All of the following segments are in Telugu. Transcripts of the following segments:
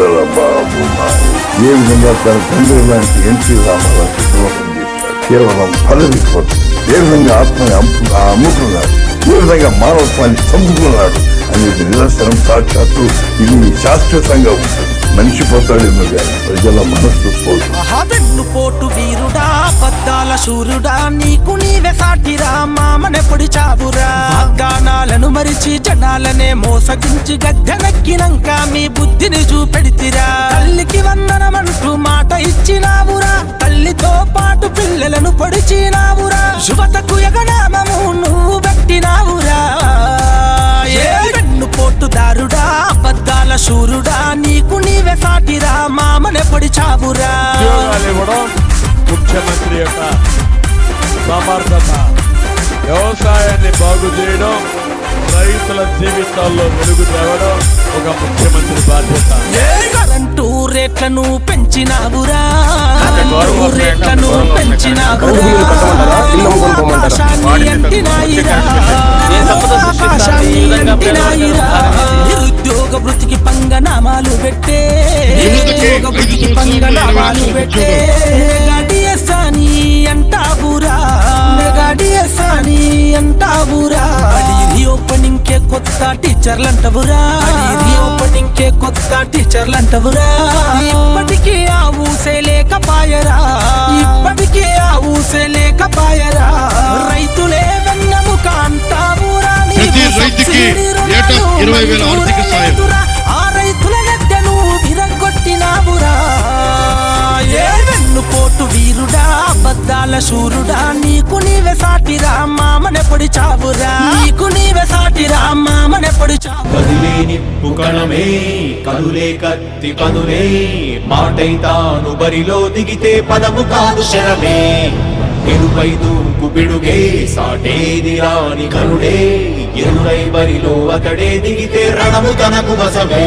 సుందర బాబు ఏ విధంగా తన తండ్రి లాంటి ఎన్టీ రామారావు ద్రోహం చేశాడు కేవలం పదవి కోసం ఏ విధంగా ఆత్మని అమ్ము- అమ్ముకున్నాడు ఏ విధంగా మానవత్వాన్ని చంపుకున్నాడు అనేది నిదర్శనం సాక్షాత్తు. ఇది శాశ్వతంగా ఉంటుంది మనిషి పోతాడేమో కానీ ప్రజల మనస్సు పోతుంది శూరుడా నీకు నీవే సాటిరా మామనెప్పుడు చావురా. వాగ్దానాలను మరిచి జనాలనే మోసగించి గద్దెనెక్కినంక మీ బుద్ధిని చూపెడితిరా. తల్లికి వందనమంటూ మాట ఇచ్చినావురా. తల్లితో పాటు పిల్లలను పొడిచినావురా. శుభతకు ఎగనామము నువ్వు పెట్టినావురా. దారుడా అబద్ధాల శూరుడా నీకు నీవే సాటిరా మామనెప్పుడు పొడి చావురా. ముఖ్యమంత్రి యొక్క సమర్థత వ్యవసాయాన్ని బాగు చేయడం రైతుల జీవితాల్లో వెలుగు తేవడం ఒక ముఖ్యమంత్రి బాధ్యత. కరెంటు రేట్లను పెంచినావురా? కరెంటు రేట్లను పెంచినావురా? నిరుద్యోగ వృత్తికి పంగనామాలు పెట్టే. నిరుద్యోగ వృత్తికి పంగనామాలు పెట్టే. గడియసాని అంటావురా? రీఓపెనింగ్ కే కొత్త టీచర్లు అంటవురా రీఓపెనింగ్ కే కొత్త టీచర్లు అంటవురా ఇప్పటికీ ఆ ఊసే లేకపాయరా. ఇప్పటికీ ఆ ఊసే లేకపాయరా. రైతులే వెన్నెముక అంటావురా. ప్రతి రైతుకి సబ్సిడీ ఏటా రుణాలు ఇరవై వేల ఆర్థిక సాయం. మంజూరైతురా. ఆ రైతుల గడ్డను విరగొట్టినావురా ఏ వెన్నుపోటు వీరుడా అబద్ధాల శూరుడా నీకు నీవే సాటిరా మామనెప్పుడు చావురా. నీకు నీవే సాటిరా మామనెప్పుడు పొడి చావు. కదిలే నిప్పు కణమే కదులే కత్తి పదులే మాటై తాను బరిలో దిగితే పదము కాదు శరమే. ఎరుపై దూకు పిడుగే సాటేది రాని కరుడే ఎరుడై బరిలో అతడే దిగితే రణము తనకు వసమే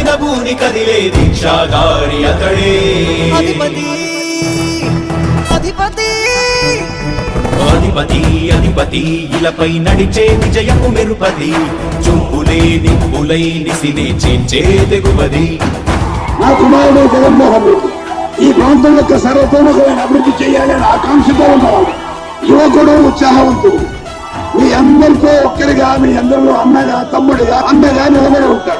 ప్రతి నభూని కదిలే దీక్షాగారి అతడే. అధిపతి అధిపతి. అధిపతి అధిపతి ఇలపై నడిచే విజయము మెరుపది చూపులే నిప్పులై నిసినే చేంచే తెగువది. నా కుమారుడు జగన్మోహన్ రెడ్డి ఈ ప్రాంతం యొక్క సర్వతోముఖమైన అభివృద్ధి చేయాలని ఆకాంక్షతో ఉన్నవాడు యువకుడు ఉత్సాహవంతుడు. మీ అందరితో ఒక్కరిగా మీ అందరిలో అన్నగా తమ్ముడిగా అన్నగా నిలబడి ఉంటాడు.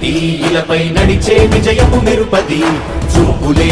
అధిపతి ఇలపై నడిచే విజయము మెరుపది. చూపులే